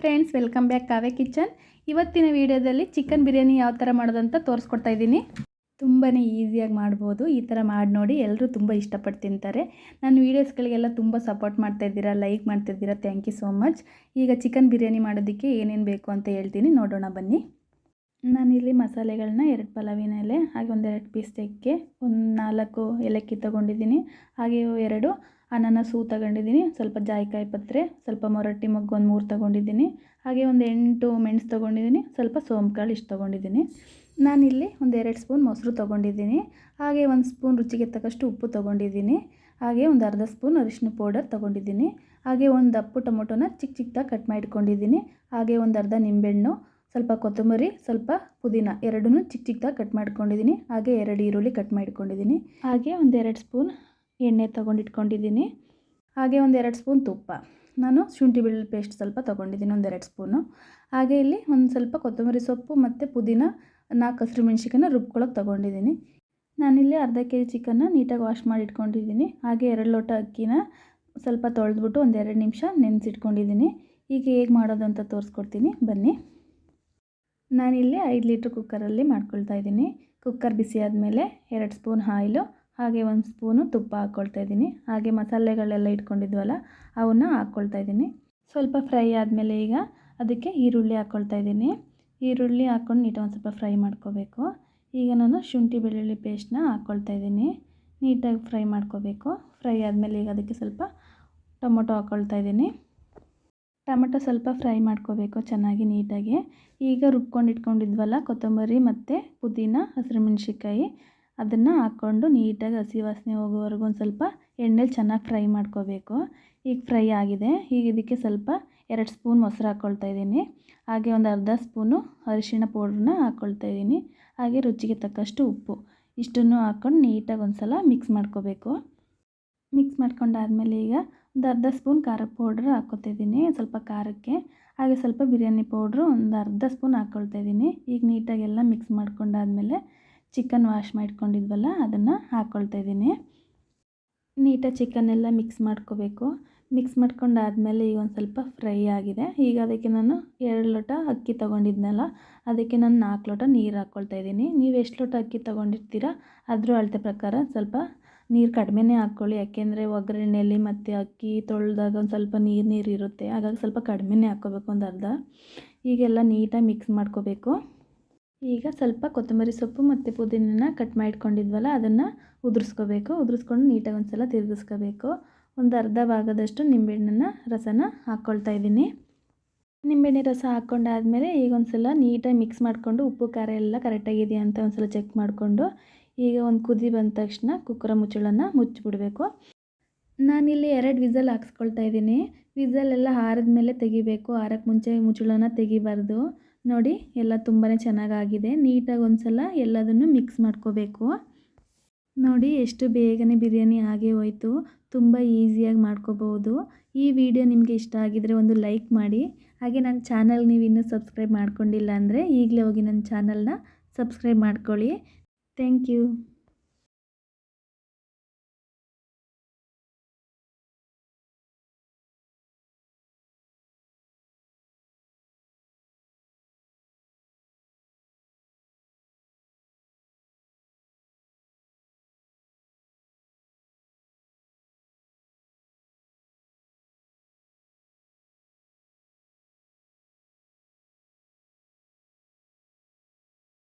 Friends welcome back Kavya kitchen ಇವತ್ತಿನ ವಿಡಿಯೋದಲ್ಲಿ chicken biryani ಯಾವ ಥರ ಮಾಡೋದಂತ ತೋರಿಸ್ಕೊಡ್ತಾ ಇದ್ದೀನಿ. ತುಂಬಾ ಈಸಿಯಾಗಿ ಮಾಡ್ಬೋದು. ಈ ಥರ ಮಾಡಿ ನೋಡಿ ಎಲ್ಲರೂ ತುಂಬ ಇಷ್ಟಪಟ್ಟು ತಿಂತಾರೆ. ನನ್ನ ವೀಡಿಯೋಸ್ಗಳಿಗೆಲ್ಲ ತುಂಬ ಸಪೋರ್ಟ್ ಮಾಡ್ತಾ ಇದ್ದೀರಾ ಲೈಕ್ ಮಾಡ್ತಿದ್ದೀರಾ ಥ್ಯಾಂಕ್ ಯು ಸೋ ಮಚ್ ಈಗ ಚಿಕನ್ ಬಿರಿಯಾನಿ ಮಾಡೋದಕ್ಕೆ ಏನೇನು ಬೇಕು ಅಂತ ಹೇಳ್ತೀನಿ. ನೋಡೋಣ, ಬನ್ನಿ. ನಾನಿಲ್ಲಿ ಮಸಾಲೆಗಳನ್ನ ಎರಡು ಪಲಾವಿನ ಹಾಗೆ ಒಂದೆರಡು ಪೀಸ್ ತೆಕ್ಕೆ ಒಂದು ನಾಲ್ಕು ಏಲಕ್ಕಿ ತೊಗೊಂಡಿದ್ದೀನಿ. ಹಾಗೆ ಎರಡು ಅನಾನಸ್ ತಗೊಂಡಿದ್ದೀನಿ. ಸ್ವಲ್ಪ ಜಾಯಿಕಾಯಿ ಪತ್ರೆ, ಸ್ವಲ್ಪ ಮೊರಟ್ಟಿ ಮಗ್ಗು ಒಂದು ಮೂರು ತೊಗೊಂಡಿದ್ದೀನಿ. ಹಾಗೆ ಒಂದು ಎಂಟು ಮೆಣಸು ತೊಗೊಂಡಿದ್ದೀನಿ. ಸ್ವಲ್ಪ ಸೋಂಕಾಳು ಇಷ್ಟು ತೊಗೊಂಡಿದ್ದೀನಿ. ನಾನಿಲ್ಲಿ ಒಂದು ಎರಡು ಸ್ಪೂನ್ ಮೊಸರು ತೊಗೊಂಡಿದ್ದೀನಿ. ಹಾಗೆ ಒಂದು ಸ್ಪೂನ್ ರುಚಿಗೆ ತಕ್ಕಷ್ಟು ಉಪ್ಪು ತೊಗೊಂಡಿದ್ದೀನಿ. ಹಾಗೆ ಒಂದು ಅರ್ಧ ಸ್ಪೂನ್ ಅರಿಶಿನ ಪೌಡರ್ ತೊಗೊಂಡಿದ್ದೀನಿ. ಹಾಗೆ ಒಂದು ದಪ್ಪು ಟೊಮೊಟೊನ ಚಿಕ್ಕ ಚಿಕ್ಕದಾಗಿ ಕಟ್ ಮಾಡಿಟ್ಕೊಂಡಿದ್ದೀನಿ ಹಾಗೆ ಒಂದು ಅರ್ಧ ನಿಂಬೆಹಣ್ಣು, ಸ್ವಲ್ಪ ಕೊತ್ತಂಬರಿ, ಸ್ವಲ್ಪ ಪುದೀನ ಎರಡೂ ಚಿಕ್ಕ ಚಿಕ್ಕದಾಗಿ ಕಟ್ ಮಾಡ್ಕೊಂಡಿದ್ದೀನಿ. ಹಾಗೆ ಎರಡು ಈರುಳ್ಳಿ ಕಟ್ ಮಾಡಿಕೊಂಡಿದ್ದೀನಿ. ಹಾಗೆ ಒಂದೆರಡು ಸ್ಪೂನ್ ಎಣ್ಣೆ ತೊಗೊಂಡಿಟ್ಕೊಂಡಿದ್ದೀನಿ. ಹಾಗೆ ಒಂದು ಎರಡು ಸ್ಪೂನ್ ತುಪ್ಪ. ನಾನು ಶುಂಠಿ ಬೆಳ್ಳುಳ್ಳಿ ಪೇಸ್ಟ್ ಸ್ವಲ್ಪ ತೊಗೊಂಡಿದ್ದೀನಿ, ಒಂದೆರಡು ಸ್ಪೂನು. ಹಾಗೆ ಇಲ್ಲಿ ಒಂದು ಸ್ವಲ್ಪ ಕೊತ್ತಂಬರಿ ಸೊಪ್ಪು ಮತ್ತು ಪುದೀನ ನಾಲ್ಕು ಹಸಿರು ಮೆಣಸಿಕನ್ನ ರುಬ್ಕೊಳ್ಳೋಕೆ ತೊಗೊಂಡಿದ್ದೀನಿ. ನಾನಿಲ್ಲಿ ಅರ್ಧ ಕೆ ಜಿ ಚಿಕನ್ನ ನೀಟಾಗಿ ವಾಶ್ ಮಾಡಿ ಇಟ್ಕೊಂಡಿದ್ದೀನಿ ಹಾಗೆ ಎರಡು ಲೋಟ ಅಕ್ಕಿನ ಸ್ವಲ್ಪ ತೊಳೆದ್ಬಿಟ್ಟು ಒಂದು ಎರಡು ನಿಮಿಷ ನೆನೆಸಿಟ್ಕೊಂಡಿದ್ದೀನಿ. ಈಗ ಹೇಗೆ ಮಾಡೋದು ಅಂತ ತೋರಿಸ್ಕೊಡ್ತೀನಿ. ಬನ್ನಿ. ನಾನಿಲ್ಲಿ ಐದು ಲೀಟ್ರ್ ಕುಕ್ಕರಲ್ಲಿ ಮಾಡ್ಕೊಳ್ತಾ ಇದ್ದೀನಿ. ಕುಕ್ಕರ್ ಬಿಸಿ ಆದಮೇಲೆ ಎರಡು ಸ್ಪೂನ್ ಆಯಿಲು ಹಾಗೆ ಒಂದು ಸ್ಪೂನು ತುಪ್ಪ ಹಾಕ್ಕೊಳ್ತಾ ಇದ್ದೀನಿ. ಹಾಗೆ ಮಸಾಲೆಗಳೆಲ್ಲ ಇಟ್ಕೊಂಡಿದ್ವಲ್ಲ, ಅವನ್ನ ಹಾಕ್ಕೊಳ್ತಾ ಇದ್ದೀನಿ. ಸ್ವಲ್ಪ ಫ್ರೈ ಆದಮೇಲೆ ಈಗ ಅದಕ್ಕೆ ಈರುಳ್ಳಿ ಹಾಕ್ಕೊಳ್ತಾ ಇದ್ದೀನಿ. ಈರುಳ್ಳಿ ಹಾಕ್ಕೊಂಡು ನೀಟಾಗಿ ಒಂದು ಸ್ವಲ್ಪ ಫ್ರೈ ಮಾಡ್ಕೋಬೇಕು. ಈಗ ನಾನು ಶುಂಠಿ ಬೆಳ್ಳುಳ್ಳಿ ಪೇಸ್ಟ್ನ ಹಾಕ್ಕೊಳ್ತಾ ಇದ್ದೀನಿ. ನೀಟಾಗಿ ಫ್ರೈ ಮಾಡ್ಕೋಬೇಕು. ಫ್ರೈ ಆದಮೇಲೆ ಈಗ ಅದಕ್ಕೆ ಸ್ವಲ್ಪ ಟೊಮೊಟೊ ಹಾಕ್ಕೊಳ್ತಾ ಇದ್ದೀನಿ. ಟೊಮೊಟೊ ಸ್ವಲ್ಪ ಫ್ರೈ ಮಾಡ್ಕೋಬೇಕು ಚೆನ್ನಾಗಿ ನೀಟಾಗಿ. ಈಗ ರುಬ್ಕೊಂಡು ಇಟ್ಕೊಂಡಿದ್ವಲ್ಲ, ಕೊತ್ತಂಬರಿ ಮತ್ತು ಪುದೀನ, ಹಸಿರು ಮೆಣಸಿನ್ಕಾಯಿ. ಅದನ್ನು ಹಾಕ್ಕೊಂಡು ನೀಟಾಗಿ ಹಸಿ ವಾಸನೆ ಹೋಗೋವರೆಗೂ ಒಂದು ಸ್ವಲ್ಪ ಎಣ್ಣೆಲಿ ಚೆನ್ನಾಗಿ ಫ್ರೈ ಮಾಡ್ಕೋಬೇಕು. ಈಗ ಫ್ರೈ ಆಗಿದೆ. ಈಗ ಇದಕ್ಕೆ ಸ್ವಲ್ಪ ಎರಡು ಸ್ಪೂನ್ ಮೊಸರು ಹಾಕ್ಕೊಳ್ತಾ ಇದ್ದೀನಿ. ಹಾಗೆ ಒಂದು ಅರ್ಧ ಸ್ಪೂನು ಅರಿಶಿಣ ಪೌಡ್ರನ್ನ ಹಾಕ್ಕೊಳ್ತಾ ಇದ್ದೀನಿ. ಹಾಗೆ ರುಚಿಗೆ ತಕ್ಕಷ್ಟು ಉಪ್ಪು ಇಷ್ಟನ್ನು ಹಾಕ್ಕೊಂಡು ನೀಟಾಗಿ ಒಂದು ಸಲ ಮಿಕ್ಸ್ ಮಾಡ್ಕೋಬೇಕು. ಮಿಕ್ಸ್ ಮಾಡ್ಕೊಂಡಾದಮೇಲೆ ಈಗ ಒಂದು ಅರ್ಧ ಸ್ಪೂನ್ ಖಾರ ಪೌಡ್ರ್ ಹಾಕ್ಕೊತಿದ್ದೀನಿ ಸ್ವಲ್ಪ ಖಾರಕ್ಕೆ. ಹಾಗೆ ಸ್ವಲ್ಪ ಬಿರಿಯಾನಿ ಪೌಡ್ರು ಒಂದು ಅರ್ಧ ಸ್ಪೂನ್ ಹಾಕ್ಕೊಳ್ತಾ ಇದ್ದೀನಿ. ಈಗ ನೀಟಾಗೆಲ್ಲ ಮಿಕ್ಸ್ ಮಾಡ್ಕೊಂಡಾದಮೇಲೆ ಚಿಕನ್ ವಾಶ್ ಮಾಡ್ಕೊಂಡಿದ್ವಲ್ಲ, ಅದನ್ನು ಹಾಕ್ಕೊಳ್ತಾ ಇದ್ದೀನಿ. ನೀಟಾಗಿ ಚಿಕನ್ನೆಲ್ಲ ಮಿಕ್ಸ್ ಮಾಡ್ಕೋಬೇಕು. ಮಿಕ್ಸ್ ಮಾಡ್ಕೊಂಡಾದಮೇಲೆ ಈಗ ಒಂದು ಸ್ವಲ್ಪ ಫ್ರೈ ಆಗಿದೆ. ಈಗ ಅದಕ್ಕೆ ನಾನು ಎರಡು ಲೋಟ ಅಕ್ಕಿ ತೊಗೊಂಡಿದ್ನಲ್ಲ, ಅದಕ್ಕೆ ನಾನು ನಾಲ್ಕು ಲೋಟ ನೀರು ಹಾಕ್ಕೊಳ್ತಾ ಇದ್ದೀನಿ. ನೀವು ಎಷ್ಟು ಲೋಟ ಅಕ್ಕಿ ತೊಗೊಂಡಿರ್ತೀರ, ಅದ್ರ ಅಳತೆ ಪ್ರಕಾರ ಸ್ವಲ್ಪ ನೀರು ಕಡಿಮೆನೇ ಹಾಕ್ಕೊಳ್ಳಿ ಯಾಕೆಂದರೆ ಒಗ್ಗರಣೆಯಲ್ಲಿ ಮತ್ತು ಅಕ್ಕಿ ತೊಳೆದಾಗ ಒಂದು ಸ್ವಲ್ಪ ನೀರು ನೀರು ಇರುತ್ತೆ. ಹಾಗಾಗಿ ಸ್ವಲ್ಪ ಕಡಿಮೆನೇ ಹಾಕ್ಕೋಬೇಕು ಒಂದು ಅರ್ಧ. ಈಗೆಲ್ಲ ನೀಟಾಗಿ ಮಿಕ್ಸ್ ಮಾಡ್ಕೋಬೇಕು. ಈಗ ಸ್ವಲ್ಪ ಕೊತ್ತಂಬರಿ ಸೊಪ್ಪು ಮತ್ತು ಪುದೀನ ಕಟ್ ಮಾಡಿಟ್ಕೊಂಡಿದ್ವಲ್ಲ ಅದನ್ನು ಉದುರಿಸ್ಕೋಬೇಕು. ಉದುರಿಸ್ಕೊಂಡು ನೀಟಾಗಿ ಒಂದು ಸಲ ತಿರುಗಿಸ್ಕೋಬೇಕು. ಒಂದು ಅರ್ಧ ಭಾಗದಷ್ಟು ನಿಂಬೆಹಣ್ಣನ್ನು ರಸನ ಹಾಕ್ಕೊಳ್ತಾ ಇದ್ದೀನಿ. ನಿಂಬೆಹಣ್ಣೆ ರಸ ಹಾಕ್ಕೊಂಡಾದಮೇಲೆ ಈಗ ಒಂದು ಸಲ ನೀಟಾಗಿ ಮಿಕ್ಸ್ ಮಾಡಿಕೊಂಡು ಉಪ್ಪು, ಖಾರ ಎಲ್ಲ ಕರೆಕ್ಟಾಗಿದೆಯಾ ಅಂತ ಒಂದು ಸಲ ಚೆಕ್ ಮಾಡಿಕೊಂಡು ಈಗ ಒಂದು ಕುದಿ ಬಂದ ತಕ್ಷಣ ಕುಕ್ಕರ ಮುಚ್ಚಳನ್ನು ಮುಚ್ಚಿಬಿಡಬೇಕು. ನಾನಿಲ್ಲಿ ಎರಡು ವಿಸಲ್ ಹಾಕ್ಸ್ಕೊಳ್ತಾ ಇದ್ದೀನಿ. ವಿಸಲೆಲ್ಲ ಹಾರದ ಮೇಲೆ ತೆಗಿಬೇಕು. ಹಾರಕ್ಕೆ ಮುಂಚೆ ಮುಚ್ಚಳನ ತೆಗಿಬಾರ್ದು. ನೋಡಿ, ಎಲ್ಲ ತುಂಬಾ ಚೆನ್ನಾಗಾಗಿದೆ. ನೀಟಾಗಿ ಒಂದು ಸಲ ಎಲ್ಲದನ್ನು ಮಿಕ್ಸ್ ಮಾಡ್ಕೋಬೇಕು. ನೋಡಿ, ಎಷ್ಟು ಬೇಗನೆ ಬಿರಿಯಾನಿ ಆಗೇ ಹೋಯಿತು. ತುಂಬ ಈಸಿಯಾಗಿ ಮಾಡ್ಕೋಬೋದು ಈ ವಿಡಿಯೋ ನಿಮಗೆ ಇಷ್ಟ ಆಗಿದರೆ ಒಂದು ಲೈಕ್ ಮಾಡಿ. ಹಾಗೆ ನನ್ನ ಚಾನಲ್ ನೀವು ಇನ್ನೂ ಸಬ್ಸ್ಕ್ರೈಬ್ ಮಾಡ್ಕೊಂಡಿಲ್ಲ ಅಂದರೆ ಈಗಲೇ ಹೋಗಿ ನನ್ನ ಚಾನಲ್ನ ಸಬ್ಸ್ಕ್ರೈಬ್ ಮಾಡ್ಕೊಳ್ಳಿ. Thank you.